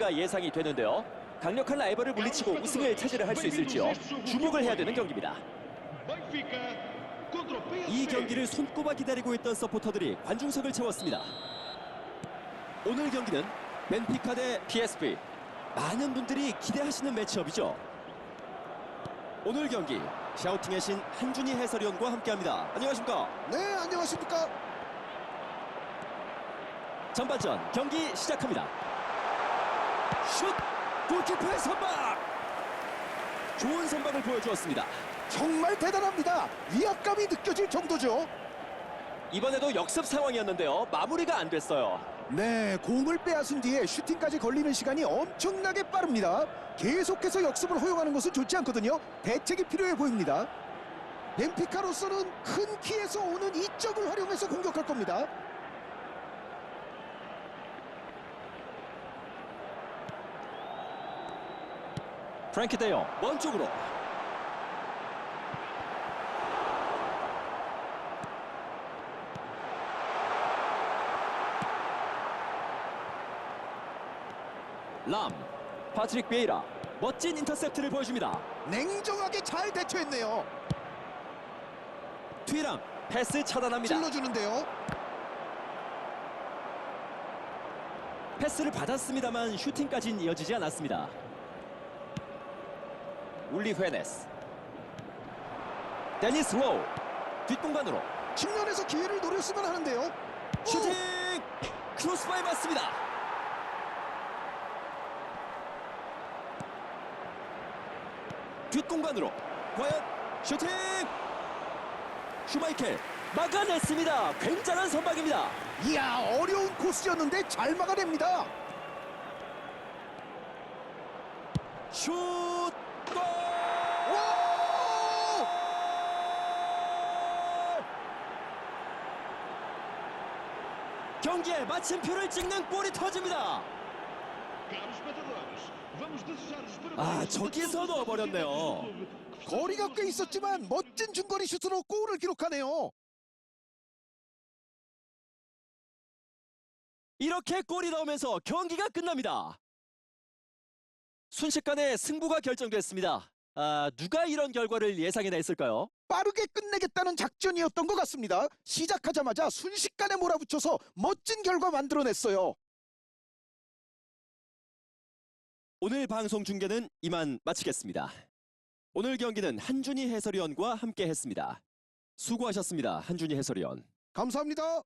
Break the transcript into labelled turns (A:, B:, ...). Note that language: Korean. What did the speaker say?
A: 경기가 예상이 되는데요. 강력한 라이벌을 물리치고 우승을 차지를 할 수 있을지요. 주목을 해야 되는 경기입니다.
B: 이 경기를 손꼽아 기다리고 있던 서포터들이 관중석을 채웠습니다. 오늘 경기는 벤피카 대
A: PSV
B: 많은 분들이 기대하시는 매치업이죠. 오늘 경기 샤우팅의 신 한준희 해설위원과 함께합니다. 안녕하십니까?
C: 네, 안녕하십니까?
B: 전반전 경기 시작합니다. 슛! 골키퍼의 선박! 좋은 선박을 보여주었습니다.
C: 정말 대단합니다. 위압감이 느껴질 정도죠.
A: 이번에도 역습 상황이었는데요. 마무리가 안 됐어요.
C: 네, 공을 빼앗은 뒤에 슈팅까지 걸리는 시간이 엄청나게 빠릅니다. 계속해서 역습을 허용하는 것은 좋지 않거든요. 대책이 필요해 보입니다. 벤피카로서는 큰 키에서 오는 이점을 활용해서 공격할 겁니다.
A: 프랭키 데용
B: 먼 쪽으로 람
A: 파트릭 비에이라
B: 멋진 인터셉트를 보여줍니다.
C: 냉정하게 잘 대처했네요.
B: 튀람
A: 패스 차단합니다.
C: 찔러주는데요.
B: 패스를 받았습니다만 슈팅까지는 이어지지 않았습니다.
A: 울리 회네스
B: 데니스 로우 뒷공간으로
C: 측면에서 기회를 노렸으면 하는데요.
B: 슈팅 크로스바에 맞습니다. 뒷공간으로 과연 슈팅 슈마이켈 막아냈습니다. 굉장한 선방입니다.
C: 이야, 어려운 코스였는데 잘 막아냅니다.
B: 슛 골! 경기에 마침표를 찍는 골이 터집니다.
D: 아 저기서 넣어버렸네요.
C: 거리가 꽤 있었지만 멋진 중거리 슛으로 골을 기록하네요.
B: 이렇게 골이 나오면서 경기가 끝납니다. 순식간에 승부가 결정됐습니다. 아, 누가 이런 결과를 예상해냈을까요?
C: 빠르게 끝내겠다는 작전이었던 것 같습니다. 시작하자마자 순식간에 몰아붙여서 멋진 결과 만들어냈어요.
B: 오늘 방송 중계는 이만 마치겠습니다. 오늘 경기는 한준희 해설위원과 함께 했습니다. 수고하셨습니다. 한준희 해설위원.
C: 감사합니다.